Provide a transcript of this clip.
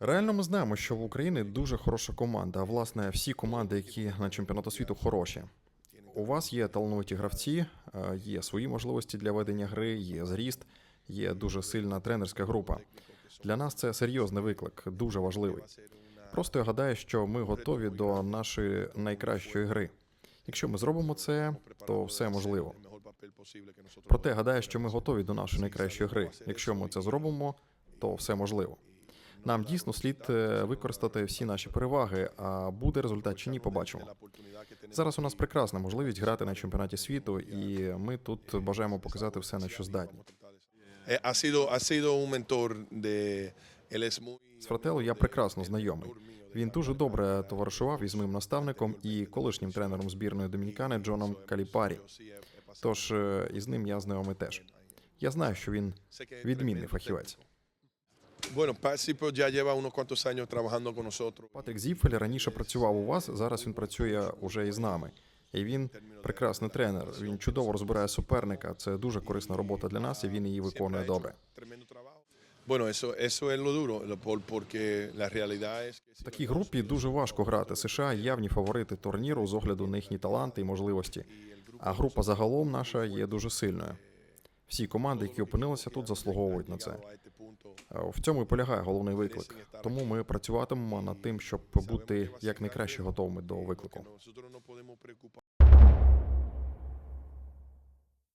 Реально ми знаємо, що в Україні дуже хороша команда. А власне, всі команди, які на чемпіонату світу, хороші. У вас є талановиті гравці, е, є свої можливості для ведення гри, є зріст, є дуже сильна тренерська група. Для нас це серйозний виклик, дуже важливий. Просто я гадаю, що ми готові до нашої найкращої гри. Якщо ми зробимо це, то все можливо. Проте гадаю, що ми готові до нашої найкращої гри. Якщо ми це зробимо, то все можливо. Нам дійсно слід е, використати всі наші переваги, а буде результат чи ні, побачимо. Зараз у нас прекрасна можливість грати на чемпіонаті світу, і ми тут бажаємо показати все, на що здатні. Muy З Фратело я прекрасно знайомий. Він дуже добре товаришував із моїм наставником і колишнім тренером збірної Домінікани Джоном Каліпарі. Тож е, із ним я знайомий теж. Я знаю, що він відмінний фахівець. Патрік Зіпфель раніше працював у вас, зараз він працює уже із нами. І він прекрасний тренер. Він чудово розбирає суперника. Це дуже корисна робота для нас, і він її виконує добре. Bueno, eso, eso es lo duro, porque la realidad es que В такій групі дуже важко грати. США явні фаворити турніру з огляду на їхні таланти і можливості. А група загалом наша є дуже сильною. Всі команди, які опинилися тут, заслуговують на це. Е, В цьому і полягає головний виклик. Тому ми працюватимемо над тим, щоб бути як найкраще готовими до виклику.